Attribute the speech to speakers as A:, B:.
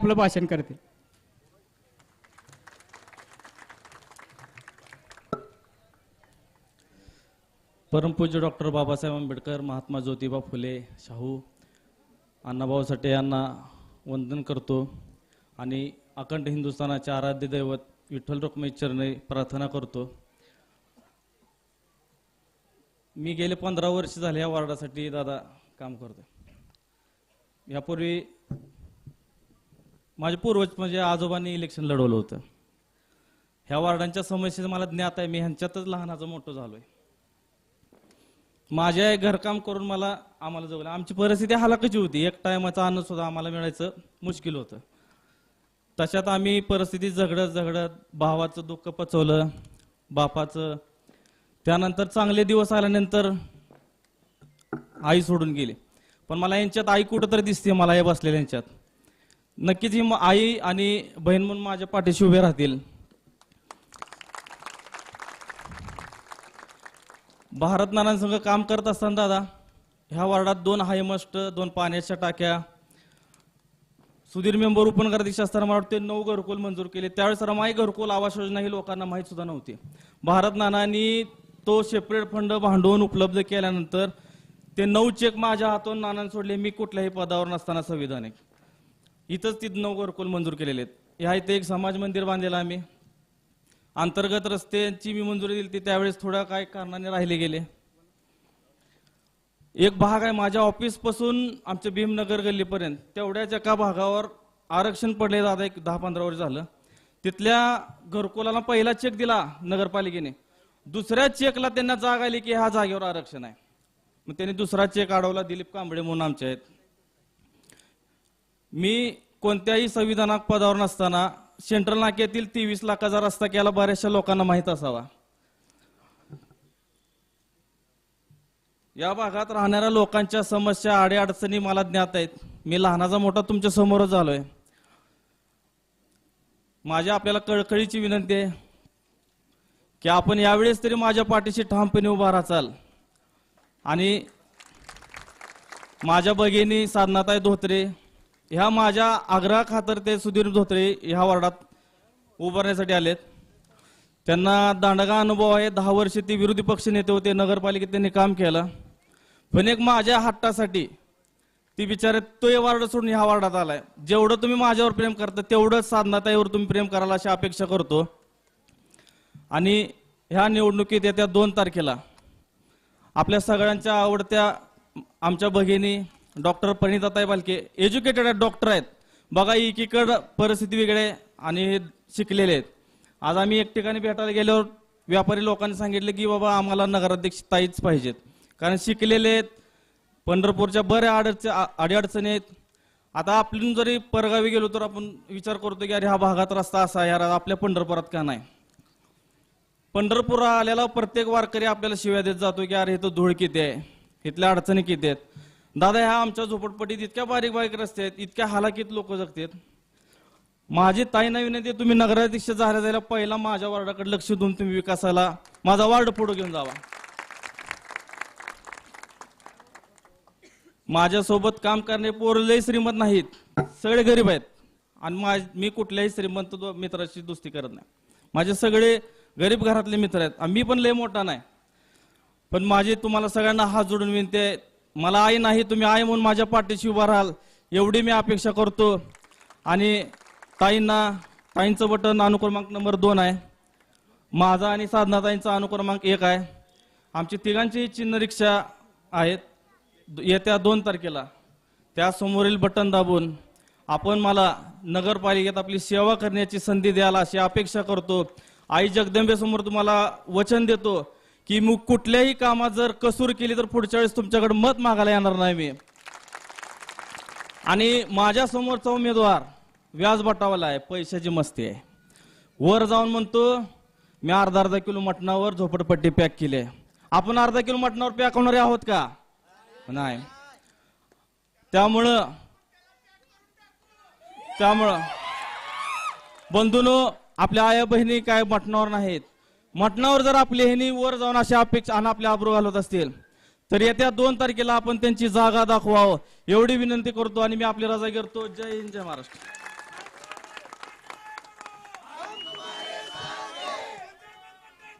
A: आपलं भाषण करते.
B: परमपूज्य डॉक्टर बाबासाहेब आंबेडकर महात्मा ज्योतिबा फुले शाहू अण्णाभाऊ साठे यांना वंदन करतो आणि अखंड हिंदुस्थानाचे आराध्य दैवत विठ्ठल रुक्मिणी प्रार्थना करतो. मी गेले पंधरा वर्ष झाले या वार्डासाठी दादा काम करतो यापूर्वी माझे पूर्वज म्हणजे आजोबांनी इलेक्शन लढवलं होतं. ह्या वार्डांच्या समस्येचं मला ज्ञात आहे मी ह्यांच्यातच लहानाचं मोठं झालोय. माझ्या घरकाम करून मला आम्हाला जवळ आमची परिस्थिती हलाखीची होती. एक टायमाचं अन्न सुद्धा आम्हाला मिळायचं मुश्किल होतं. तशात आम्ही परिस्थिती झगडत झगडत भावाचं दुःख पचवलं बापाचं. त्यानंतर चांगले दिवस आल्यानंतर आई सोडून गेली. पण मला यांच्यात आई कुठं तरी दिसते मला हे बसलेल्या यांच्यात. नक्कीच ही आई आणि बहीण म्हणून माझ्या पाठीशी उभे राहतील. भारत नानांसंग काम करत असताना दादा ह्या वार्डात दोन हायमस्ट दोन पाण्याच्या टाक्या. सुधीर मेंबर उपनगराध्यक्ष असताना मला वाटते नऊ घरकुल मंजूर केले. त्यावेळेस रमाई घरकुल आवास योजना ही लोकांना माहीत सुद्धा नव्हती. भारत नानांनी तो सेपरेट फंड भांडवून उपलब्ध केल्यानंतर ते नऊ चेक माझ्या हातून नानांनी सोडले. मी कुठल्याही पदावर नसताना संविधानिक. इथंच तिथं नऊ घरकुल मंजूर केलेले आहेत. ह्या इथे एक समाज मंदिर बांधलेलं आम्ही. अंतर्गत रस्त्यांची मी मंजुरी दिली ती त्यावेळेस थोड्या काय कारणाने राहिले गेले. एक भाग आहे माझ्या ऑफिसपासून आमच्या भीमनगर गल्लीपर्यंत. तेवढ्याच एका भागावर आरक्षण पडले दादा एक दहा पंधरा वर्ष झालं. तिथल्या घरकुलाला पहिला चेक दिला नगरपालिकेने. दुसऱ्या चेकला त्यांना जाग आली की ह्या जागेवर आरक्षण आहे. मग त्यांनी दुसरा चेक अडवला दिलीप कांबळे म्हणून आमच्या आहेत. मी कोणत्याही संविधानात पदावर नसताना सेंट्रल नाक्यातील तेवीस लाखाचा रस्ता केला बऱ्याचशा लोकांना माहीत असावा. या भागात राहणाऱ्या लोकांच्या समस्या अडीअडचणी मला ज्ञात आहेत. मी लहानाचा मोठा तुमच्या समोरच झालोय माझ्या आपल्याला कळकळीची विनंती आहे की आपण यावेळेस तरी माझ्या पाठीशी ठामपणे उभा राहाल आणि माझ्या भगिनी साधनाताई धोत्रे ह्या माझ्या आग्रहा खातर ते सुधीर धोत्रे ह्या वार्डात उभारण्यासाठी आलेत. त्यांना दांडगा अनुभव आहे. दहा वर्ष ते विरोधी पक्ष नेते होते. नगरपालिकेत त्यांनी काम केलं. पण एक माझ्या हट्टासाठी ती बिचारे तो या वार्ड सोडून ह्या वार्डात आलाय. जेवढं तुम्ही माझ्यावर प्रेम करता तेवढंच साधनाताईवर तुम्ही प्रेम करायला अशी अपेक्षा करतो. आणि ह्या निवडणुकीत येत्या दोन तारखेला आपल्या सगळ्यांच्या आवडत्या आमच्या भगिनी डॉक्टर परिणिताताई बालके एज्युकेटेड आहेत डॉक्टर आहेत. बघा एकीकडं परिस्थिती वेगळे आहे आणि हे शिकलेले आहेत. आज आम्ही एक ठिकाणी भेटायला गेल्यावर व्यापारी लोकांनी सांगितलं की बाबा आम्हाला नगराध्यक्ष ताईच पाहिजेत. कारण शिकलेले आहेत. पंढरपूरच्या बऱ्या अडच अडीअडचणी आहेत. आता आपण जरी परगावी गेलो तर आपण विचार करतो की अरे हा भागात रस्ता असा आहे यार आपल्या पंढरपुरात का नाही? पंढरपूर आलेला प्रत्येक वारकरी आपल्याला शिव्या देत जातो की अरे इथं धूळ किती आहे? इथल्या अडचणी किती आहेत? दादा ह्या आमच्या झोपडपट्टीत इतक्या बारीक बारीक रस्ते आहेत इतक्या हालाकीत लोक जगतात. माझी ताई नवीन विनंती तुम्ही नगराध्यक्ष झाल्या जायला पहिला माझ्या वार्डाकडे लक्ष देऊन तुम्ही विकासाला माझा वार्ड पुढे घेऊन जावा. माझ्यासोबत काम करणे पोर लय श्रीमंत नाहीत सगळे गरीब आहेत. आणि मी कुठल्याही श्रीमंत मित्राची दोस्ती करत नाही. माझे सगळे गरीब घरातले मित्र आहेत आणि मी पण लय मोठा नाही. पण माझी तुम्हाला सगळ्यांना हात जोडून विनंती आहे मला आई नाही तुम्ही आई म्हणून माझ्या पाठीशी उभा राहाल एवढी मी अपेक्षा करतो. आणि ताईंना ताईंचं बटन अनुक्रमांक नंबर दोन आहे. माझा आणि साधनाताईंचा अनुक्रमांक एक आहे. आमची तिघांची चिन्ह रिक्षा आहेत. द- येत्या दोन तारखेला. त्या समोरील बटन दाबून आपण मला नगरपालिकेत आपली सेवा करण्याची संधी द्याल अशी अपेक्षा करतो. आई जगदंबेसमोर तुम्हाला वचन देतो. की मग कुठल्याही कामात जर कसूर केली तर पुढच्या वेळेस तुमच्याकडे मत मागायला येणार नाही मी. आणि माझ्या समोरचा उमेदवार व्याज बटावाला आहे पैशाची मस्ती आहे. वर जाऊन म्हणतो मी अर्धा अर्धा किलो मटणावर झोपडपट्टी पॅक केली आहे. आपण अर्धा किलो मटणावर पॅक होणारे आहोत का? नाही. त्यामुळं त्यामुळं बंधूनो आपल्या आया बहिणी काय मटणावर नाहीत. मटणावर जर आपली ह्यानी वर जाऊन अशा अपेक्षा आणि आपले आब्रू घालत असतील तर येत्या दोन तारखेला आपण त्यांची जागा दाखवावं. एवढी विनंती करतो आणि मी आपली रजा करतो जय हिंद जय महाराष्ट्र.